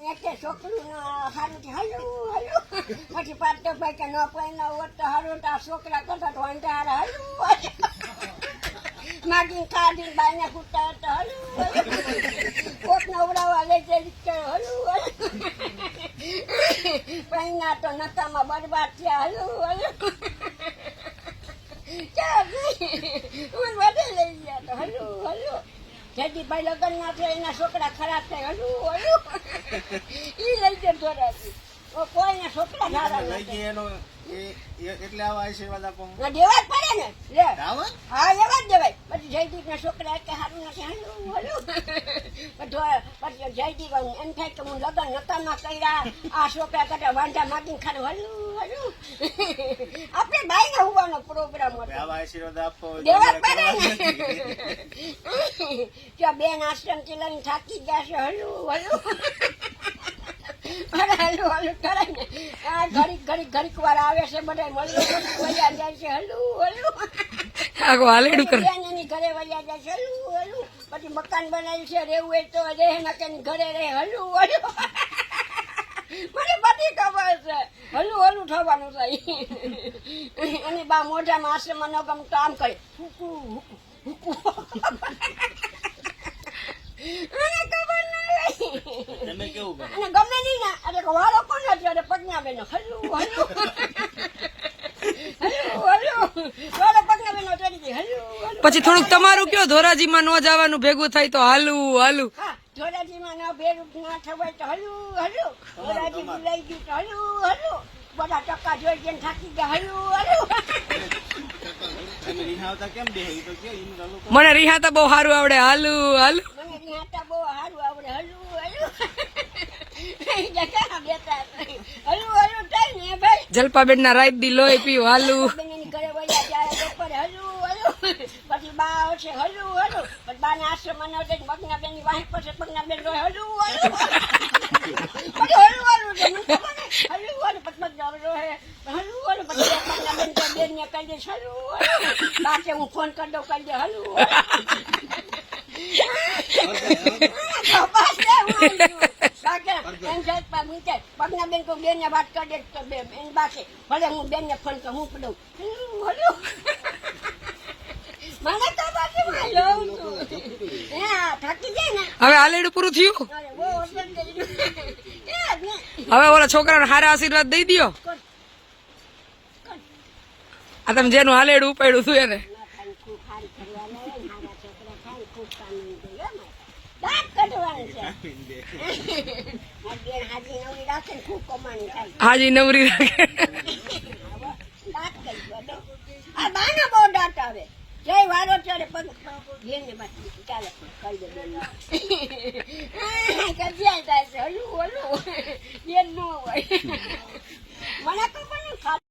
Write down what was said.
એટલે છોકરું સારું હાલું, હલું. પછી પાટો ભાઈ કે ન પહેલા હોત તો હારું, તો છોકરા કરતા તો અંતે હારે હાલું માગીને કાઢીને બાઈને કૂટતા તો હાલું કોક નવડાવવા લઈ જઈ હલું હલું. તો નકામાં બરબાદ થયા, હલું હલું. ચાલ હું બધે લઈ ગયા તો. જેથી ભાઈ લગ્ન ના થયા એના છોકરા ખરાબ થાય. ઈ લઈ જતો થોડાથી કોઈના છોકરા સારા લઈ નથી એનો એટલે આવા આશીર્વાદ આપો. દેવા જ પડે ને. હા એવા જ દેવાય. પછી જયદીપ ના છોકરા કે સારું નથી હલું બોલું બધું પછી જયદીપ એમ થાય કે હું લગ્ન નકામા કર્યા. આ છોકરા કરતા વાંધા માગીને ખાલી હલું હલું આપણે બાઈને હોવાનો પ્રોગ્રામ હતો. આશીર્વાદ આપો દેવા પડે ને. બેન આશ્રમથી લઈને થાકી ગયા છે હલું હલું હલું હલું કરે ને. આ ઘડીક ઘડીક ઘડીક વાર આવે છે બધા મળ્યો વયા જાય છે હલું હલું આગો હાલેડું કરે. ઘરે વયા જાય હલું હલું પછી મકાન બનાવ્યું છે રહેવું હોય તો રહે ન ઘરે રહે હલું હલું મને બધી ખબર છે. હલું હલું થવાનું છે. અને બા મોઢામાં આશ્રમમાં ન ગમતો આમ કરે. હુકુ હુકુ હુકુ. મને ખબર તમે કેવું કરો અને ગમે નહીં ને એટલે કે વાળો કોણ નથી એટલે પજ્ઞા બેન હલું હલું હલું હલું વાળો પગના બેનો ચડી ગઈ હલું હલું પછી થોડુંક તમારું કયો? ધોરાજીમાં ન જવાનું ભેગું થાય તો હાલું હાલું. હા ધોરાજીમાં ના ભેરું ના થવાય તો હલું હલું. ધોરાજી ભૂલાઈ ગયું તો હલું હલું. બધા ટકા જોઈ જઈને થાકી ગયા હલું હલું. તમે રિહાવતા કેમ બેહે ઈ તો કયો ઈનું ચાલુ કરો. મને રિહાતા બહુ સારું આવડે હાલું હાલું. મને ન્યાતા બહુ સારું આવડે હલું હલું. જગા બેતા હલું હલું થાય ને ભાઈ. જલપાબેન ના રાઈત દી લોહી પીવું હાલું બેનની ઘરે વયા જાય બપોરે હલું હલું પછી બા આવશે હલું હલું. પછી બાને આશ્રમમાં ન જઈને મગના બેનની વાહી પાસે મગના બેન રોય હલું. હલું પછી હલું હલું. છે મને ખબર નહીં. હલું હલું. પછી મગના બેન રોય હલું હલું. પછી મગના બેન કે બેનને કહી દઈશ હલું હલું. બાકી હું ફોન કરી દઉં, કહી દે, હલું પગના બેન કોઈ બેન ને વાત કરી દે, તો બેન બાકી ભલે હું બેન ને ફોન કરું, હું પડું હલું હવે હાલેડું પૂરું થયું. હવે ઓલા છોકરાને હારા આશીર્વાદ દઈ દ્યો. આ તમે જેનું હાલેડું ઉપાડ્યું હતું એને. હાજી નવરી રાખે. કરી જય વારો ચડે પગ બેન ને બાકી ચાલે કહી દે બેન. થાય છે હલું હલું બેન ન હોય.